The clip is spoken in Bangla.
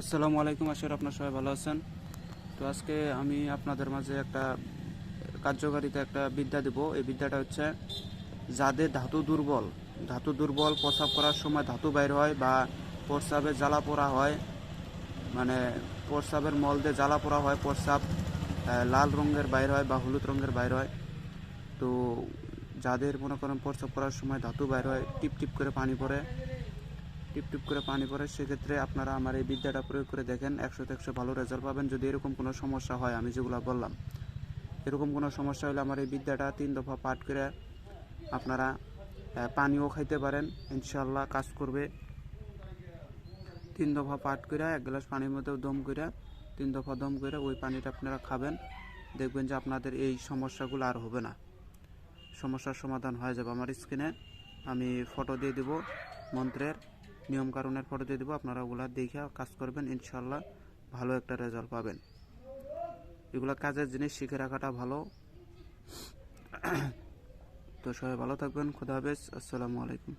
আসসালামু আলাইকুম আশার আপনার সবাই ভালো আছেন। তো আজকে আমি আপনাদের মাঝে একটা কার্যকারিতা, একটা বিদ্যা দেব। এই বিদ্যাটা হচ্ছে যাদের ধাতু দুর্বল। ধাতু দুর্বল, প্রস্রাব করার সময় ধাতু বাইর হয় বা প্রস্রাবে জ্বালা পোড়া হয়। মানে প্রস্রাবের মল দিয়ে জ্বালা পোড়া হয়, প্রস্রাব লাল রঙের বাইর হয় বা হলুদ রঙের বাইর হয়। তো যাদের মনে করেন প্রস্রাব করার সময় ধাতু বাইর হয় টিপ টিপ করে পানি পড়ে। টিপ টিপ করে পানি পড়ে, সেক্ষেত্রে আপনারা আমার এই বিদ্যাটা প্রয়োগ করে দেখেন, একশোতে একশো ভালো রেজাল্ট পাবেন। যদি এরকম কোনো সমস্যা হয়, আমি যেগুলো বললাম, এরকম কোনো সমস্যা হলে আমার এই বিদ্যাটা তিন দফা পাঠ করে আপনারা পানিও খাইতে পারেন ইনশাল্লাহ কাজ করবে। তিন দফা পাঠ করে, এক গ্লাস পানির মধ্যে দম করে, তিন দফা দম করে ওই পানিটা আপনারা খাবেন। দেখবেন যে আপনাদের এই সমস্যাগুলো আর হবে না। সমস্যার সমাধান হয়ে যাবে আমার স্ক্রিনে। আমি ফটো দিয়ে দেব মন্ত্রের। নিয়মকানুনের পরে দিয়ে দেবো। আপনারা ওগুলা দেখে কাজ করবেন ইনশাল্লাহ ভালো একটা রেজাল্ট পাবেন। এগুলো কাজের জিনিস শিখে রাখাটা ভালো। তো সবাই ভালো থাকবেন, খুদা হাফেজ, আসসালামু আলাইকুম।